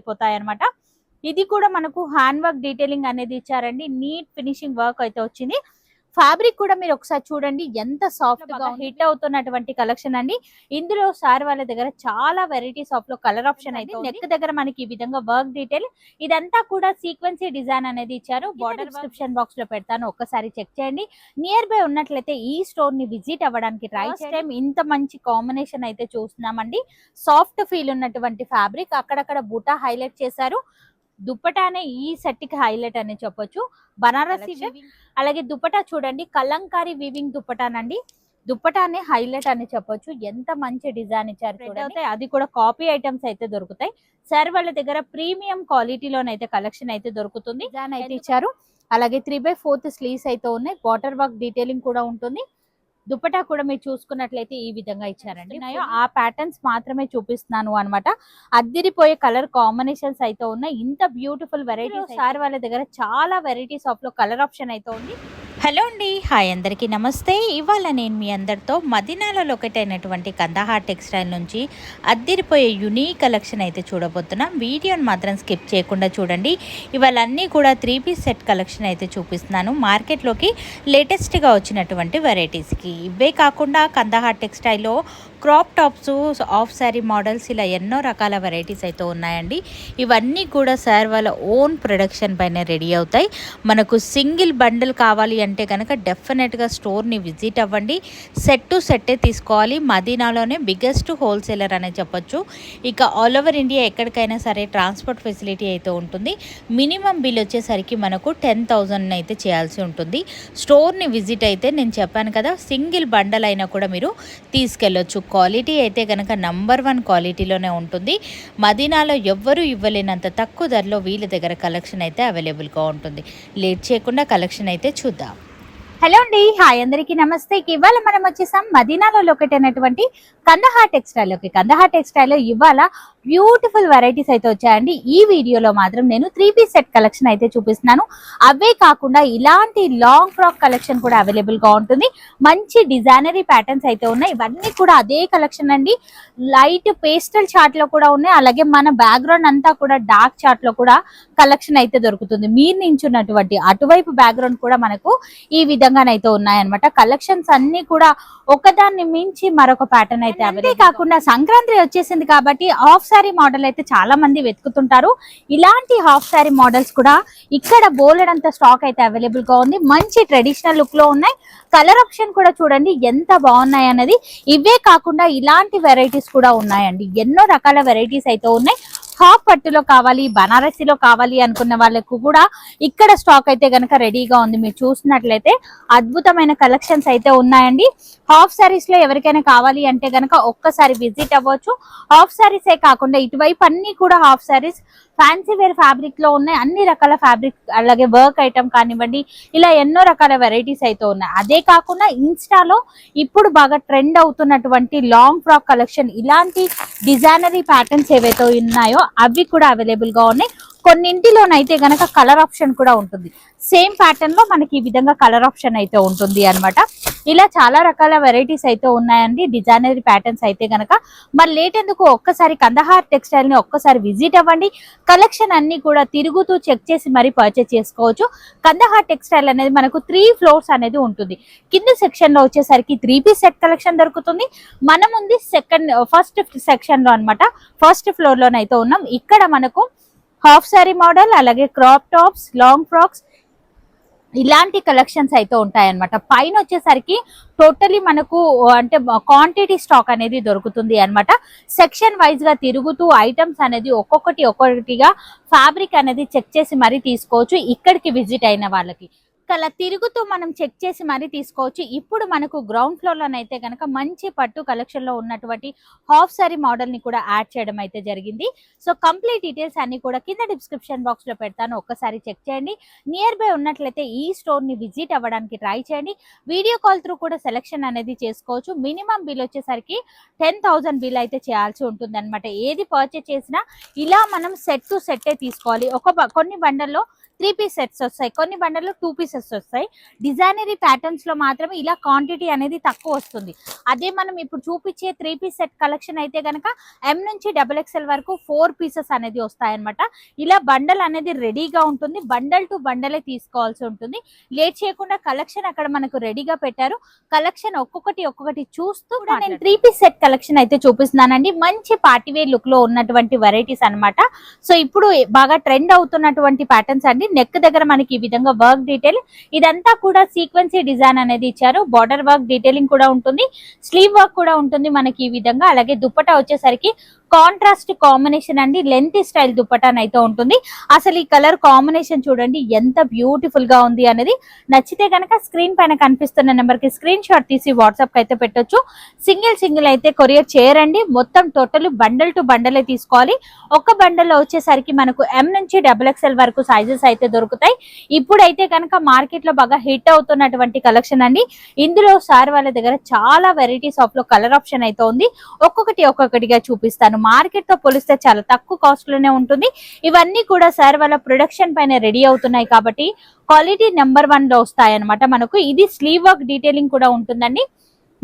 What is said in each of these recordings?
అయిపోతాయి అనమాట ఇది కూడా మనకు హ్యాండ్ వర్క్ డీటెయిలింగ్ అనేది ఇచ్చారండి. నీట్ ఫినిషింగ్ వర్క్ అయితే వచ్చింది. ఫ్యాబ్రిక్ కూడా మీరు ఒకసారి చూడండి ఎంత సాఫ్ట్గా హిట్ అవుతున్నటువంటి కలెక్షన్ అండి. ఇందులో సార్ వాళ్ళ దగ్గర చాలా వెరైటీస్ ఆఫ్లో కలర్ ఆప్షన్ అయితే నెక్ దగ్గర మనకి ఈ విధంగా వర్క్ డీటెయిల్ ఇదంతా కూడా సీక్వెన్సీ డిజైన్ అనేది ఇచ్చారు. బార్డర్ డిస్క్రిప్షన్ బాక్స్లో పెడతాను. ఒక్కసారి చెక్ చేయండి. నియర్ బై ఉన్నట్లయితే ఈ స్టోర్ని విజిట్ అవ్వడానికి ట్రై టైం ఇంత మంచి కాంబినేషన్ అయితే చూస్తున్నామండి. సాఫ్ట్ ఫీల్ ఉన్నటువంటి ఫ్యాబ్రిక్ అక్కడక్కడ బుటా హైలైట్ చేశారు. దుప్పటానే ఈ సెట్కి హైలైట్ అని చెప్పొచ్చు. బనారసి అలాగే దుప్పటా చూడండి కలంకారీ వీవింగ్ దుప్పటానండి. దుప్పటానే హైలైట్ అని చెప్పొచ్చు. ఎంత మంచి డిజైన్ ఇచ్చారు చూడండి. అది కూడా కాపీ ఐటమ్స్ అయితే దొరుకుతాయి. సార్ వాళ్ళ దగ్గర ప్రీమియం క్వాలిటీలోనైతే కలెక్షన్ అయితే దొరుకుతుంది. డిజైన్ అయితే ఇచ్చారు. అలాగే త్రీ బై ఫోర్త్ స్లీవ్స్ అయితే ఉన్నాయి. వాటర్ వర్క్ డీటెయిలింగ్ కూడా ఉంటుంది. దుపట్టా కూడా మీరు చూసుకున్నట్లయితే ఈ విధంగా ఇచ్చారండి. ఆ ప్యాటర్న్స్ మాత్రమే చూపిస్తున్నాను అన్నమాట. అద్దిరిపోయే కలర్ కాంబినేషన్స్ అయితే ఉన్నాయి. ఇంత బ్యూటిఫుల్ వెరైటీస్ సార్ వాళ్ళ దగ్గర చాలా వెరైటీస్ ఆఫ్లో కలర్ ఆప్షన్ అయితే ఉంది. హలో అండి హాయ్ అందరికీ నమస్తే. ఇవాళ నేను మీ అందరితో మదీనాలో లొకేట్ అయినటువంటి కందహార్ టెక్స్టైల్ నుంచి అద్దిరిపోయే యునీక్ కలెక్షన్ అయితే చూడబోతున్నాం. వీడియోని మాత్రం స్కిప్ చేయకుండా చూడండి. ఇవాళ అన్నీ కూడా త్రీ పీస్ సెట్ కలెక్షన్ అయితే చూపిస్తున్నాను. మార్కెట్లోకి లేటెస్ట్గా వచ్చినటువంటి వెరైటీస్కి ఇవే కాకుండా Kandahar టెక్స్టైల్లో crop tops half sari models ఇలా ఎన్నో రకాల వెరైటీస్ అయితే ఉన్నాయండి. ఇవన్నీ కూడా సార్ వాళ్ళ ఓన్ ప్రొడక్షన్ పైన రెడీ అవుతాయి. మనకు సింగిల్ బండిల్ కావాలి అంటే కనుక డెఫినెట్గా స్టోర్ని విజిట్ అవ్వండి. సెట్ టు సెట్టే తీసుకోవాలి. మదీనాలోనే బిగ్గెస్ట్ హోల్సేలర్ అనే చెప్పొచ్చు. ఇక ఆల్ ఓవర్ ఇండియా ఎక్కడికైనా సరే ట్రాన్స్పోర్ట్ ఫెసిలిటీ అయితే ఉంటుంది. మినిమం బిల్ వచ్చేసరికి మనకు టెన్ థౌజండ్ అయితే చేయాల్సి ఉంటుంది. స్టోర్ని విజిట్ అయితే నేను చెప్పాను కదా సింగిల్ బండల్ అయినా కూడా మీరు తీసుకెళ్ళొచ్చు. క్వాలిటీ అయితే కనుక నంబర్ వన్ క్వాలిటీలోనే ఉంటుంది. మదీనాలో ఎవ్వరూ ఇవ్వలేనంత తక్కువ ధరలో వీళ్ళ దగ్గర కలెక్షన్ అయితే అవైలబుల్గా ఉంటుంది. లేట్ చేయకుండా కలెక్షన్ అయితే చూద్దాం. హలో అండి హాయ్ అందరికీ నమస్తే. ఇవాళ మనం వచ్చేసాం మదీనాలో లొకేట్ అయినటువంటి Kandahar textile okay Kandahar textile ఇవాళ బ్యూటిఫుల్ వెరైటీస్ అయితే వచ్చాయండి. ఈ వీడియోలో మాత్రం నేను త్రీ పీస్ సెట్ కలెక్షన్ అయితే చూపిస్తున్నాను. అవే కాకుండా ఇలాంటి లాంగ్ ఫ్రాక్ కలెక్షన్ కూడా అవైలబుల్గా ఉంటుంది. మంచి డిజైనరీ ప్యాటర్న్స్ అయితే ఉన్నాయి. ఇవన్నీ కూడా అదే కలెక్షన్ అండి. లైట్ పేస్టల్ చార్ట్లో కూడా ఉన్నాయి. అలాగే మన బ్యాక్గ్రౌండ్ అంతా కూడా డార్క్ చార్ట్లో కూడా కలెక్షన్ అయితే దొరుకుతుంది. మీరు నించున్నటువంటి అటువైపు బ్యాక్గ్రౌండ్ కూడా మనకు ఈ విధంగానైతే ఉన్నాయన్నమాట. కలెక్షన్స్ అన్ని కూడా ఒకదాన్ని మించి మరొక ప్యాటర్న్ అయితే అవైలబుల్ కాకుండా సంక్రాంతి వచ్చేసింది కాబట్టి హాఫ్ సారీ మోడల్ అయితే చాలా మంది వెతుకుతుంటారు. ఇలాంటి హాఫ్ సారీ మోడల్స్ కూడా ఇక్కడ బోలెడంత స్టాక్ అయితే అవైలబుల్గా ఉంది. మంచి ట్రెడిషనల్ లుక్లో ఉన్నాయి. కలర్ ఆప్షన్ కూడా చూడండి ఎంత బాగున్నాయి అన్నది. ఇవే కాకుండా ఇలాంటి వెరైటీస్ కూడా ఉన్నాయండి. ఎన్నో రకాల వెరైటీస్ అయితే ఉన్నాయి. హాఫ్ పట్టులో కావాలి బనారసిలో కావాలి అనుకున్న వాళ్ళకు కూడా ఇక్కడ స్టాక్ అయితే గనక రెడీగా ఉంది. మీరు చూసినట్లయితే అద్భుతమైన కలెక్షన్స్ అయితే ఉన్నాయండి. హాఫ్ సారీస్లో ఎవరికైనా కావాలి అంటే గనక ఒక్కసారి విజిట్ అవ్వచ్చు. హాఫ్ సారీసే కాకుండా ఇటువైపు అన్ని కూడా హాఫ్ సారీస్ ఫ్యాన్సీ వేర్ ఫ్యాబ్రిక్లో ఉన్నాయి. అన్ని రకాల ఫ్యాబ్రిక్ అలాగే వర్క్ ఐటమ్ కానివ్వండి ఇలా ఎన్నో రకాల వెరైటీస్ అయితే ఉన్నాయి. అదే కాకుండా ఇన్స్టాలో ఇప్పుడు బాగా ట్రెండ్ అవుతున్నటువంటి లాంగ్ ఫ్రాక్ కలెక్షన్ ఇలాంటి డిజైనరీ ప్యాటర్న్స్ ఏవైతే ఉన్నాయో అవి కూడా అవైలబుల్గా ఉన్నాయి. కొన్నింటిలోనైతే గనక కలర్ ఆప్షన్ కూడా ఉంటుంది. సేమ్ ప్యాటర్న్లో మనకి ఈ విధంగా కలర్ ఆప్షన్ అయితే ఉంటుంది అనమాట ఇలా చాలా రకాల వెరైటీస్ అయితే ఉన్నాయండి. డిజైనరీ ప్యాటర్న్స్ అయితే గనక. మరి లేట్ ఎందుకు ఒక్కసారి కందహార్ టెక్స్టైల్ని ఒక్కసారి విజిట్ అవ్వండి. కలెక్షన్ అన్ని కూడా తిరుగుతూ చెక్ చేసి మరీ పర్చేస్ చేసుకోవచ్చు. కందహార్ టెక్స్టైల్ అనేది మనకు త్రీ ఫ్లోర్స్ అనేది ఉంటుంది. కింద సెక్షన్లో వచ్చేసరికి త్రీ పీస్ సెట్ కలెక్షన్ దొరుకుతుంది. మనం ఉంది సెకండ్ ఫస్ట్ సెక్షన్లో అన్నమాట. ఫస్ట్ ఫ్లోర్ లోనైతే ఉన్నాం. ఇక్కడ మనకు హాఫ్ సారీ మోడల్ అలాగే క్రాప్ టాప్స్ లాంగ్ ఫ్రాక్స్ ఇలాంటి కలెక్షన్స్ అయితే ఉంటాయన్నమాట. పైన వచ్చేసరికి టోటలీ మనకు అంటే క్వాంటిటీ స్టాక్ అనేది దొరుకుతుంది అన్నమాట. సెక్షన్ వైజ్గా తిరుగుతూ ఐటమ్స్ అనేది ఒక్కొక్కటి ఒక్కొక్కటిగా ఫ్యాబ్రిక్ అనేది చెక్ చేసి మరీ తీసుకోవచ్చు. ఇక్కడికి విజిట్ అయిన వాళ్ళకి. అలా తిరుగుతూ మనం చెక్ చేసి మరీ తీసుకోవచ్చు. ఇప్పుడు మనకు గ్రౌండ్ ఫ్లోర్లోనైతే కనుక మంచి పట్టు కలెక్షన్లో ఉన్నటువంటి హాఫ్ సారీ మోడల్ని కూడా యాడ్ చేయడం అయితే జరిగింది. సో కంప్లీట్ డీటెయిల్స్ అన్ని కూడా కింద డిస్క్రిప్షన్ బాక్స్లో పెడతాను. ఒక్కసారి చెక్ చేయండి. నియర్ బై ఉన్నట్లయితే ఈ స్టోర్ని విజిట్ అవ్వడానికి ట్రై చేయండి. వీడియో కాల్ త్రూ కూడా సెలెక్షన్ అనేది చేసుకోవచ్చు. మినిమం బిల్ వచ్చేసరికి టెన్ థౌసండ్ బిల్ అయితే చేయాల్సి ఉంటుంది అనమాట ఏది పర్చేస్ చేసినా ఇలా మనం సెట్ టు సెట్టే తీసుకోవాలి. ఒక కొన్ని బండల్లో త్రీ పీస్ సెట్స్ వస్తాయి. కొన్ని బండల్లో టూ పీసెస్ వస్తాయి. డిజైనరీ ప్యాటర్న్స్లో మాత్రమే ఇలా క్వాంటిటీ అనేది తక్కువ వస్తుంది. అదే మనం ఇప్పుడు చూపించే త్రీ పీస్ సెట్ కలెక్షన్ అయితే కనుక ఎం నుంచి డబుల్ ఎక్స్ఎల్ వరకు ఫోర్ పీసెస్ అనేది వస్తాయన్నమాట. ఇలా బండల్ అనేది రెడీగా ఉంటుంది. బండల్ టు బండలే తీసుకోవాల్సి ఉంటుంది. లేట్ చేయకుండా కలెక్షన్ అక్కడ మనకు రెడీగా పెట్టారు. కలెక్షన్ ఒక్కొక్కటి ఒక్కొక్కటి చూస్తూ నేను త్రీ పీస్ సెట్ కలెక్షన్ అయితే చూపిస్తున్నానండి. మంచి పార్టీ వేర్ లుక్లో ఉన్నటువంటి వెరైటీస్ అన్నమాట. సో ఇప్పుడు బాగా ట్రెండ్ అవుతున్నటువంటి ప్యాటర్న్స్ అండి. నెక్ దగ్గర మనకి ఈ విధంగా వర్క్ డీటెయిల్ ఇదంతా కూడా సీక్వెన్సీ డిజైన్ అనేది ఇచ్చారు. బార్డర్ వర్క్ డీటెయిలింగ్ కూడా ఉంటుంది. స్లీవ్ వర్క్ కూడా ఉంటుంది మనకి ఈ విధంగా. అలాగే దుప్పటా వచ్చేసరికి కాంట్రాస్ట్ కాంబినేషన్ అండి లెంత్ స్టైల్ దుప్పటాన్ అయితే ఉంటుంది. అసలు ఈ కలర్ కాంబినేషన్ చూడండి ఎంత బ్యూటిఫుల్గా ఉంది అనేది. నచ్చితే కనుక స్క్రీన్ పైన కనిపిస్తున్న నెంబర్కి స్క్రీన్ షాట్ తీసి వాట్సాప్ అయితే పెట్టొచ్చు. సింగిల్ సింగిల్ అయితే కొరియర్ చేయరండి. మొత్తం టోటల్ బండల్ టు బండలే తీసుకోవాలి. ఒక బండల్లో వచ్చేసరికి మనకు ఎం నుంచి డబుల్ ఎక్స్ఎల్ వరకు సైజెస్ అయితే దొరుకుతాయి. ఇప్పుడైతే కనుక మార్కెట్లో బాగా హిట్ అవుతున్నటువంటి కలెక్షన్ అండి. ఇందులో సార్ వాళ్ళ దగ్గర చాలా వెరైటీస్ ఆఫ్లో కలర్ ఆప్షన్ అయితే ఉంది. ఒక్కొక్కటి ఒక్కొక్కటిగా చూపిస్తాను. మార్కెట్తో పోలిస్తే చాలా తక్కువ కాస్ట్లోనే ఉంటుంది. ఇవన్నీ కూడా సార్ వాళ్ళ ప్రొడక్షన్ పైన రెడీ అవుతున్నాయి కాబట్టి క్వాలిటీ నెంబర్ వన్లో వస్తాయి అనమాట మనకు ఇది స్లీవ్ వర్క్ డీటెయిలింగ్ కూడా ఉంటుందండి.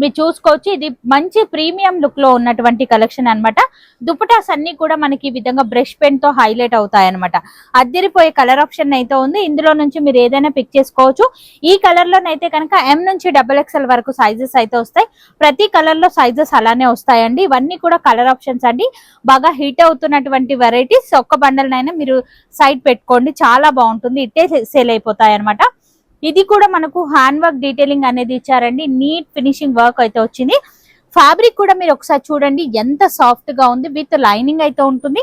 మీరు చూసుకోవచ్చు. ఇది మంచి ప్రీమియం లుక్లో ఉన్నటువంటి కలెక్షన్ అన్నమాట. దుపటాస్ అన్ని కూడా మనకి ఈ విధంగా బ్రష్ పెన్తో హైలైట్ అవుతాయి అనమాట అద్దరిపోయే కలర్ ఆప్షన్ అయితే ఉంది. ఇందులో నుంచి మీరు ఏదైనా పిక్ చేసుకోవచ్చు. ఈ కలర్ లోనైతే కనుక ఎం నుంచి డబల్ ఎక్స్ఎల్ వరకు సైజెస్ అయితే వస్తాయి. ప్రతి కలర్లో సైజెస్ అలానే వస్తాయండి. ఇవన్నీ కూడా కలర్ ఆప్షన్స్ అండి. బాగా హిట్ అవుతున్నటువంటి వెరైటీస్ ఒక్క బండలనైనా మీరు సైడ్ పెట్టుకోండి. చాలా బాగుంటుంది. ఇట్టే సేల్ అయిపోతాయి అనమాట ఇది కూడా మనకు హ్యాండ్ వర్క్ డీటెయిలింగ్ అనేది ఇచ్చారండి. నీట్ ఫినిషింగ్ వర్క్ అయితే వచ్చింది. ఫ్యాబ్రిక్ కూడా మీరు ఒకసారి చూడండి ఎంత సాఫ్ట్గా ఉంది. విత్ లైనింగ్ అయితే ఉంటుంది.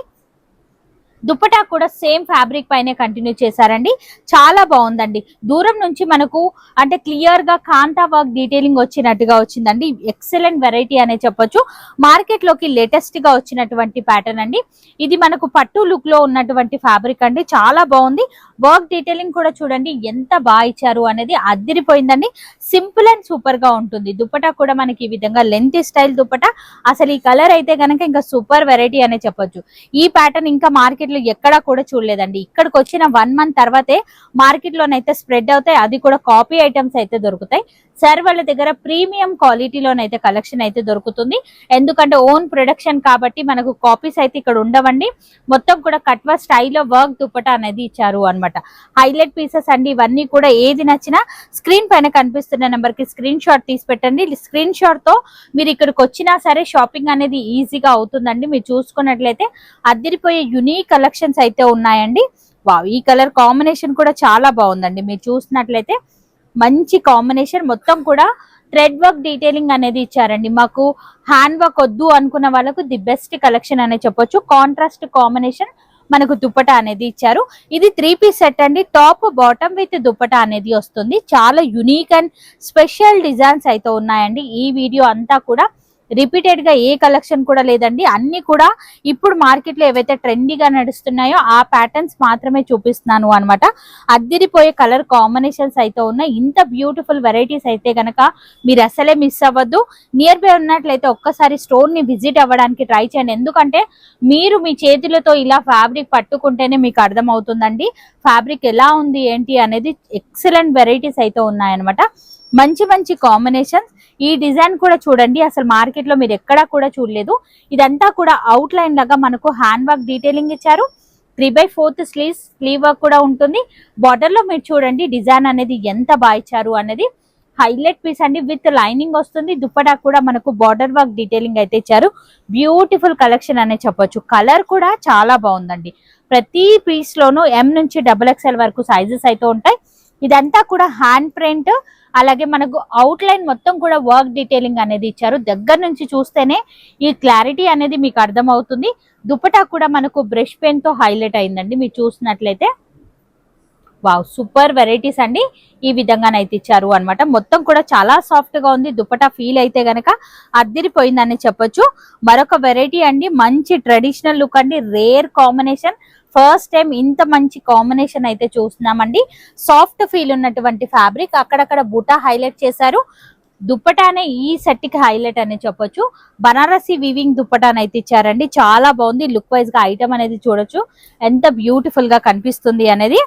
దుప్పటా కూడా సేమ్ ఫ్యాబ్రిక్ పైనే కంటిన్యూ చేశారండి. చాలా బాగుందండి. దూరం నుంచి మనకు అంటే క్లియర్గా కాంతా వర్క్ డీటెయిలింగ్ వచ్చినట్టుగా వచ్చిందండి. ఎక్సలెంట్ వెరైటీ అనే చెప్పొచ్చు. మార్కెట్లోకి లేటెస్ట్గా వచ్చినటువంటి ప్యాటర్న్ అండి. ఇది మనకు పట్టు లుక్లో ఉన్నటువంటి ఫ్యాబ్రిక్ అండి. చాలా బాగుంది. వర్క్ డీటెయిలింగ్ కూడా చూడండి ఎంత బాగా ఇచ్చారు అనేది అద్దరిపోయిందండి సింపుల్ అండ్ సూపర్గా ఉంటుంది. దుప్పటా కూడా మనకి ఈ విధంగా లెంత్ స్టైల్ దుప్పటా అసలు ఈ కలర్ అయితే గనక ఇంకా సూపర్ వెరైటీ అనే చెప్పొచ్చు. ఈ ప్యాటర్న్ ఇంకా మార్కెట్ లో ఎక్కడా కూడా చూడలేదండి. ఇక్కడికి వచ్చిన వన్ మంత్ తర్వాతే మార్కెట్ లోనైతే స్ప్రెడ్ అవుతాయి. అది కూడా కాపీ ఐటమ్స్ అయితే దొరుకుతాయి. సార్ వాళ్ళ దగ్గర ప్రీమియం క్వాలిటీలోనైతే కలెక్షన్ అయితే దొరుకుతుంది. ఎందుకంటే ఓన్ ప్రొడక్షన్ కాబట్టి మనకు కాపీస్ అయితే ఇక్కడ ఉండవండి. మొత్తం కూడా కట్వా స్టైల్లో వర్క్ దుప్పట అనేది ఇచ్చారు అన్నమాట. హైలైట్ పీసెస్ అండి ఇవన్నీ కూడా ఏది నచ్చినా స్క్రీన్ పైన కనిపిస్తున్న నెంబర్కి స్క్రీన్ షాట్ తీసి పెట్టండి. స్క్రీన్ షాట్తో మీరు ఇక్కడికి వచ్చినా సరే షాపింగ్ అనేది ఈజీగా అవుతుందండి. మీరు చూసుకున్నట్లయితే అద్దరిపోయే యునీక్ కలెక్షన్స్ అయితే ఉన్నాయండి. వావ్ ఈ కలర్ కాంబినేషన్ కూడా చాలా బాగుందండి. మీరు చూసినట్లయితే మంచి కాంబినేషన్ మొత్తం కూడా థ్రెడ్ వర్క్ డీటెయిలింగ్ అనేది ఇచ్చారండి. మాకు హ్యాండ్ వర్క్ వద్దు అనుకున్న వాళ్ళకు ది బెస్ట్ కలెక్షన్ అనే చెప్పొచ్చు. కాంట్రాస్ట్ కాంబినేషన్ మనకు దుప్పట అనేది ఇచ్చారు. ఇది త్రీ పీస్ సెట్ అండి. టాప్ బాటమ్ విత్ దుప్పట అనేది వస్తుంది. చాలా యునీక్ అండ్ స్పెషల్ డిజైన్స్ అయితే ఉన్నాయండి. ఈ వీడియో అంతా కూడా రిపీటెడ్గా ఏ కలెక్షన్ కూడా లేదండి. అన్ని కూడా ఇప్పుడు మార్కెట్లో ఏవైతే ట్రెండీగా నడుస్తున్నాయో ఆ ప్యాటర్న్స్ మాత్రమే చూపిస్తున్నాను అనమాట అద్దిరిపోయే కలర్ కాంబినేషన్స్ అయితే ఉన్నాయి. ఇంత బ్యూటిఫుల్ వెరైటీస్ అయితే గనక మీరు అసలే మిస్ అవ్వద్దు. నియర్ బై ఉన్నట్లయితే ఒక్కసారి స్టోర్ని విజిట్ అవ్వడానికి ట్రై చేయండి. ఎందుకంటే మీరు మీ చేతులతో ఇలా ఫ్యాబ్రిక్ పట్టుకుంటేనే మీకు అర్థం అవుతుందండి ఫ్యాబ్రిక్ ఎలా ఉంది ఏంటి అనేది ఎక్సలెంట్ వెరైటీస్ అయితే ఉన్నాయన్నమాట. మంచి మంచి కాంబినేషన్స్ ఈ డిజైన్ కూడా చూడండి అసలు మార్కెట్లో మీరు ఎక్కడా కూడా చూడలేదు. ఇదంతా కూడా అవుట్ లైన్ లాగా మనకు హ్యాండ్ వర్క్ డీటెయిలింగ్ ఇచ్చారు. Three by fourth sleeve sleeve work కూడా ఉంటుంది. బార్డర్లో మీరు చూడండి డిజైన్ అనేది ఎంత బాగా ఇచ్చారు అనేది. హైలైట్ పీస్ అండి విత్ లైనింగ్ వస్తుంది. దుప్పటా కూడా మనకు బార్డర్ వర్క్ డీటెయిలింగ్ అయితే ఇచ్చారు. బ్యూటిఫుల్ కలెక్షన్ అనే చెప్పొచ్చు. కలర్ కూడా చాలా బాగుందండి. ప్రతి పీస్ లోనూ ఎం నుంచి డబుల్ ఎక్స్ఎల్ వరకు సైజెస్ అయితే ఉంటాయి. ఇదంతా కూడా హ్యాండ్ ప్రింట్ అలాగే మనకు అవుట్ లైన్ మొత్తం కూడా వర్క్ డీటెయిలింగ్ అనేది ఇచ్చారు. దగ్గర నుంచి చూస్తేనే ఈ క్లారిటీ అనేది మీకు అర్థం అవుతుంది దుపటా కూడా మనకు బ్రష్ పెన్తో హైలైట్ అయిందండి. మీరు చూసినట్లయితే. వావ్ సూపర్ వెరైటీస్ అండి. ఈ విధంగానైతే ఇచ్చారు అన్నమాట. మొత్తం కూడా చాలా సాఫ్ట్గా ఉంది. దుపటా ఫీల్ అయితే గనక అద్దిరిపోయిందని చెప్పొచ్చు. మరొక వెరైటీ అండి. మంచి ట్రెడిషనల్ లుక్ అండి. రేర్ కాంబినేషన్ ఫస్ట్ టైం ఇంత మంచి కాంబినేషన్ అయితే చూస్తున్నామండి. సాఫ్ట్ ఫీల్ ఉన్నటువంటి ఫ్యాబ్రిక్ అక్కడక్కడ బుటా హైలైట్ చేశారు. దుప్పటానే ఈ సెట్కి హైలైట్ అని చెప్పొచ్చు. బనారసి వీవింగ్ దుప్పటాన్ అయితే ఇచ్చారండి. చాలా బాగుంది. లుక్ వైజ్గా ఐటమ్ అనేది చూడొచ్చు. ఎంత బ్యూటిఫుల్గా కనిపిస్తుంది అనేది.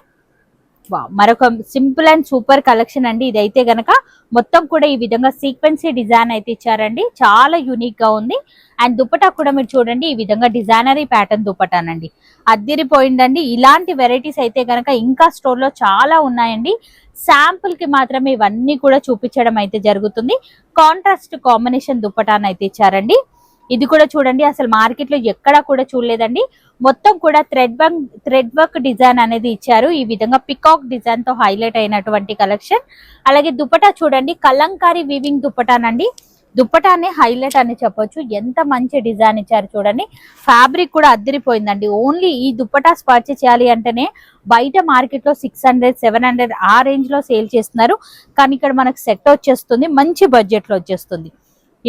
మరొక సింపుల్ అండ్ సూపర్ కలెక్షన్ అండి. ఇదైతే గనక మొత్తం కూడా ఈ విధంగా సీక్వెన్సీ డిజైన్ అయితే ఇచ్చారండి. చాలా యూనిక్గా ఉంది. అండ్ దుపటా కూడా మీరు చూడండి ఈ విధంగా డిజైనరీ ప్యాటర్న్ దుపటానండి అద్దిరిపోయిందండి. ఇలాంటి వెరైటీస్ అయితే గనక ఇంకా స్టోర్లో చాలా ఉన్నాయండి. శాంపుల్కి మాత్రమే ఇవన్నీ కూడా చూపించడం అయితే జరుగుతుంది. కాంట్రాస్ట్ కాంబినేషన్ దుపటాన్ అయితే ఇచ్చారండి. ఇది కూడా చూడండి అసలు మార్కెట్లో ఎక్కడా కూడా చూడలేదండి. మొత్తం కూడా thread work thread work design అనేది ఇచ్చారు. ఈ విధంగా పికాక్ డిజైన్తో హైలైట్ అయినటువంటి కలెక్షన్ అలాగే దుపటా చూడండి కలంకారీ వీవింగ్ దుపటానండి దుప్పటానే హైలైట్ అని చెప్పొచ్చు. ఎంత మంచి డిజైన్ ఇచ్చారు చూడండి. ఫ్యాబ్రిక్ కూడా అద్దరిపోయిందండి. ఓన్లీ ఈ దుప్పటాస్ పర్చేస్ చేయాలి అంటేనే బయట మార్కెట్లో సిక్స్ హండ్రెడ్ సెవెన్ హండ్రెడ్ ఆ రేంజ్లో సేల్ చేస్తున్నారు. కానీ ఇక్కడ మనకు సెట్ వచ్చేస్తుంది మంచి బడ్జెట్లో వచ్చేస్తుంది.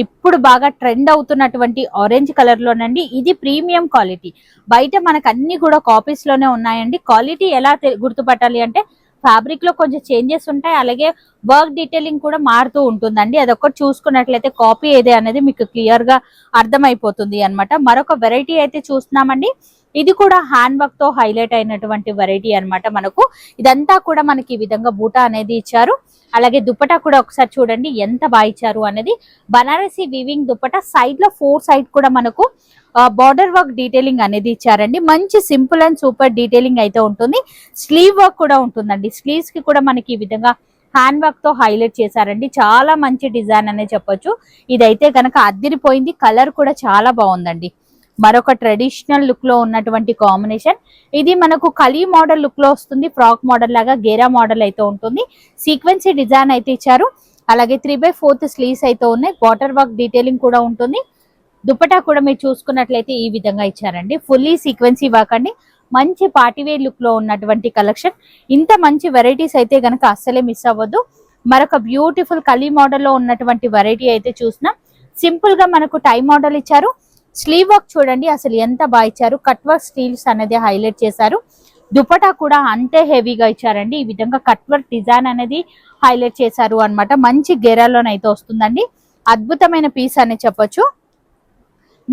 ఇప్పుడు బాగా ట్రెండ్ అవుతున్నటువంటి ఆరెంజ్ కలర్ లోనండి. ఇది ప్రీమియం క్వాలిటీ బయట మనకు అన్ని కూడా కాపీస్లోనే ఉన్నాయండి. క్వాలిటీ ఎలా గుర్తుపట్టాలి అంటే ఫ్యాబ్రిక్లో కొంచెం చేంజెస్ ఉంటాయి. అలాగే వర్క్ డీటెయిలింగ్ కూడా మారుతూ ఉంటుందండి. అదొకటి చూసుకున్నట్లయితే కాపీ ఏదే అనేది మీకు క్లియర్గా అర్థమైపోతుంది అన్నమాట. మరొక వెరైటీ అయితే చూస్తున్నామండి. ఇది కూడా హ్యాండ్ వర్క్తో హైలైట్ అయినటువంటి వెరైటీ అన్నమాట మనకు. ఇదంతా కూడా మనకి ఈ విధంగా బూటా అనేది ఇచ్చారు. అలాగే దుపటా కూడా ఒకసారి చూడండి ఎంత బాగా ఇచ్చారు అనేది. బనారసి వీవింగ్ దుపటా సైడ్లో ఫోర్ సైడ్ కూడా మనకు బార్డర్ వర్క్ డీటెయిలింగ్ అనేది ఇచ్చారండి. మంచి సింపుల్ అండ్ సూపర్ డీటెయిలింగ్ అయితే ఉంటుంది. స్లీవ్ వర్క్ కూడా ఉంటుందండి. స్లీవ్స్కి కూడా మనకి ఈ విధంగా హ్యాండ్ వర్క్తో హైలైట్ చేశారండి. చాలా మంచి డిజైన్ అనే చెప్పొచ్చు. ఇదైతే కనుక అద్దిరిపోయింది. కలర్ కూడా చాలా బాగుందండి. మరొక ట్రెడిషనల్ లుక్లో ఉన్నటువంటి కాంబినేషన్ ఇది మనకు కలీ మోడల్ లుక్లో వస్తుంది. ఫ్రాక్ మోడల్ లాగా గేరా మోడల్ అయితే ఉంటుంది. సీక్వెన్సీ డిజైన్ అయితే ఇచ్చారు. అలాగే త్రీ బై ఫోర్త్ స్లీవ్స్ అయితే ఉన్నాయి. వాటర్ వర్క్ డీటెయిలింగ్ కూడా ఉంటుంది. దుపటా కూడా మీరు చూసుకున్నట్లయితే ఈ విధంగా ఇచ్చారండి. ఫుల్లీ సీక్వెన్సీ వర్క్ అండి. మంచి పార్టీవేర్ లుక్లో ఉన్నటువంటి కలెక్షన్ ఇంత మంచి వెరైటీస్ అయితే గనక అస్సలే మిస్ అవ్వద్దు. మరొక బ్యూటిఫుల్ కలీ మోడల్లో ఉన్నటువంటి వెరైటీ అయితే చూసినాం. సింపుల్గా మనకు టై మోడల్ ఇచ్చారు. స్లీవ్ వర్క్ చూడండి అసలు ఎంత బాగా ఇచ్చారు. కట్ వర్క్ స్టీల్స్ అనేది హైలైట్ చేశారు. దుపటా కూడా అంతే హెవీగా ఇచ్చారండి. ఈ విధంగా కట్ వర్క్ డిజైన్ అనేది హైలైట్ చేశారు అన్నమాట. మంచి గెరాలోనైతే వస్తుందండి. అద్భుతమైన పీస్ అని చెప్పొచ్చు.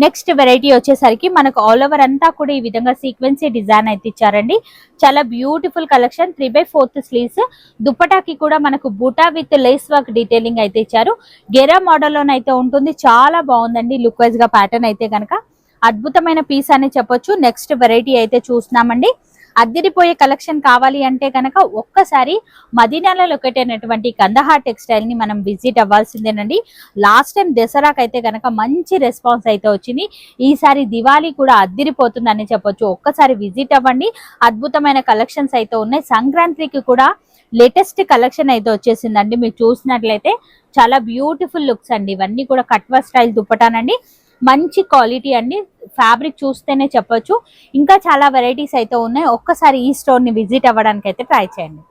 నెక్స్ట్ వెరైటీ వచ్చేసరికి మనకు ఆల్ ఓవర్ అంతా కూడా ఈ విధంగా సీక్వెన్సీ డిజైన్ అయితే ఇచ్చారండి. చాలా beautiful collection three by fourth sleeves దుప్పటాకి కూడా మనకు బూటా విత్ లేస్ వర్క్ డీటెయిలింగ్ అయితే ఇచ్చారు. గెరా మోడల్లోనైతే ఉంటుంది. చాలా బాగుందండి లుక్ వైజ్గా ప్యాటర్న్ అయితే కనుక అద్భుతమైన పీస్ అని చెప్పొచ్చు. నెక్స్ట్ వెరైటీ అయితే చూస్తున్నామండి. అద్దరిపోయే కలెక్షన్ కావాలి అంటే కనుక ఒక్కసారి మదీనాలో లొకేట్ అయినటువంటి కందహార్ టెక్స్టైల్ని మనం విజిట్ అవ్వాల్సిందేనండి. లాస్ట్ టైం దసరాకు అయితే కనుక మంచి రెస్పాన్స్ అయితే వచ్చింది. ఈసారి దివాళీ కూడా అద్దిరిపోతుందని చెప్పొచ్చు. ఒక్కసారి విజిట్ అవ్వండి. అద్భుతమైన కలెక్షన్స్ అయితే ఉన్నాయి. సంక్రాంతికి కూడా లేటెస్ట్ కలెక్షన్ అయితే వచ్చేసిందండి. మీరు చూసినట్లయితే చాలా బ్యూటిఫుల్ లుక్స్ అండి. ఇవన్నీ కూడా కట్వా స్టైల్ దుప్పటానండి. మంచి క్వాలిటీ అండి. ఫ్యాబ్రిక్ చూస్తేనే చెప్పొచ్చు. ఇంకా చాలా వెరైటీస్ అయితే ఉన్నాయి. ఒక్కసారి ఈ స్టోర్ని విజిట్ అవ్వడానికి అయితే ట్రై చేయండి.